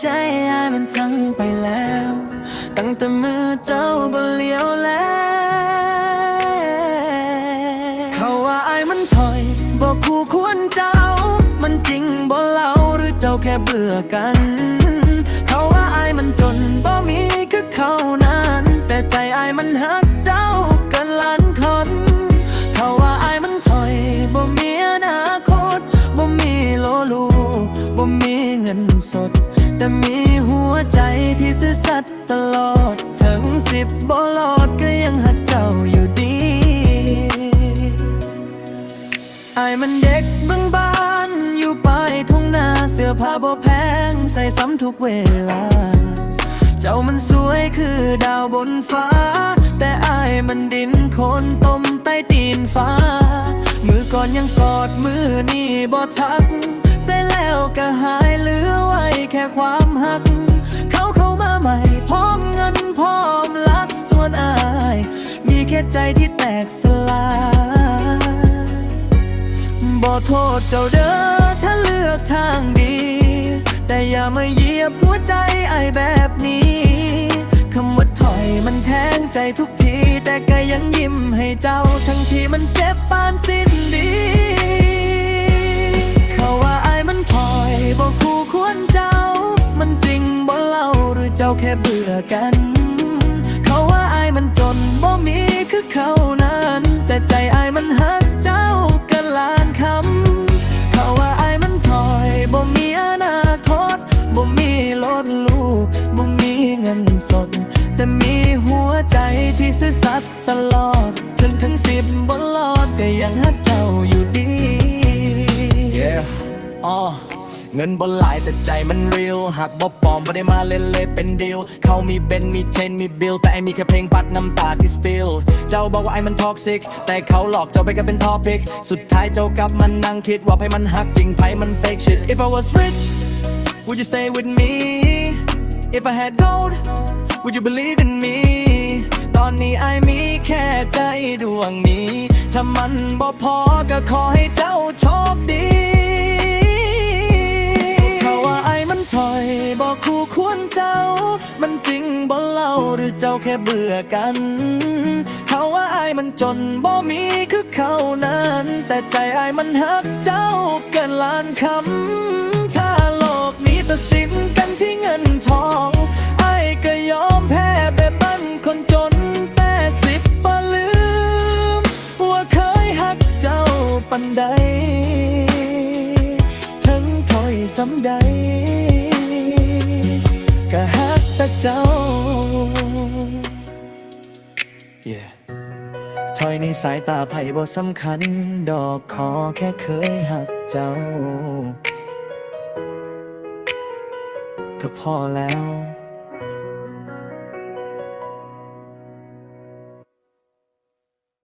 ใจอายมันพังไปแล้ว ตั้งแต่มือเจ้าบ่เลี้ยวแล้ว เขาว่าอายมันถอยบอกคู่ควรเจ้า มันจริงบ่เล่าหรือเจ้าแค่เบื่อกัน เขาว่าอายมันจนบ่มีคือเขานั้น แต่ใจอายมันหัก อสัตย์ตลอด ถึงสิบบ่รอดก็ยังหักเจ้าอยู่ดีอายมันเด็กบิ่งบ้านอยู่ปลายทุ่งนาเสื้อผ้าบ่แพง ใส่ซ้ำทุกเวลา เจ้ามันสวยคือดาวบนฟ้า แต่อายมันดินโคนต้มใต้ตีนฟ้า มือก่อนยังกอดมือนี่บ่ทักเสร็จแล้วก็หายเหลือไว้แค่ความหัก ใจที่แตกสลายบ่โทษเจ้าเด้อถ้าเลือกทางดี แต่อย่ามาเหยียบหัวใจไอแบบนี้คำว่าถอยมันแทงใจทุกที แต่ก็ยังยิ้มให้เจ้า ทั้งที่มันเจ็บปานสิ้นดีเขาว่าไอายมันถอยบ่คู่ควรเจ้า มันจริงบ่เล่าหรือเจ้าแค่เบื่อกัน เขาว่าไอายมันจนบ่มี คือเขานั้น แต่ใจอายมันหักเจ้าเกันล้านคำเขาว่าอายมันถอยบ่มีอนาคตบ่มีรถลูกบ่มีเงินสด แต่มีหัวใจที่ซื่อสัตย์ตลอด ถึงถึงสิบบ่รอดก็ยังหักเจ้าอยู่ดี Yeah อ๋อ เงินบนหลายแต่ใจมันเรียลหักบ่ปลอมบ่ได้มาเล่นเลยเป็นดีลเขามีเบนมีเชนมีบิลแต่ไอมีแค่เพลงปัดน้ำตาที่สปิลเจ้าบอกว่าไอมันท็อกซิก แต่เขาหลอกเจ้าไปก็เป็นทอปิก สุดท้ายเจ้ากลับมันนั่งคิดว่าไพ่มันหักจริงไพ่มัน fake shit If I was rich would you stay with me If I had gold would you believe in me ตอนนี้ไอมีแค่ใจดวงนี้ ถ้ามันบ่พอก็ขอให้เจ้าโชคดี ถอยบอกคู่ควรเจ้า มันจริงบ่เล่าหรือเจ้าแค่เบื่อกัน เขาว่าไอ้มันจนบ่มีคือเขานั้น แต่ใจไอ้มันหักเจ้าเกินล้านคำ ถ้าโลกนี้ตัดสินกันที่เงินทองไอ้ก็ยอมแพ้แบบบั้นคนจนแต่สิบบ่ลืม ว่าเคยหักเจ้าปันใด ทั้งถอยซ้ำใด แต่เจ้า yeah. ถอยในสายตาไผ่บ่สำคัญ ดอกขอแค่เคยหักเจ้า ก็พอแล้ว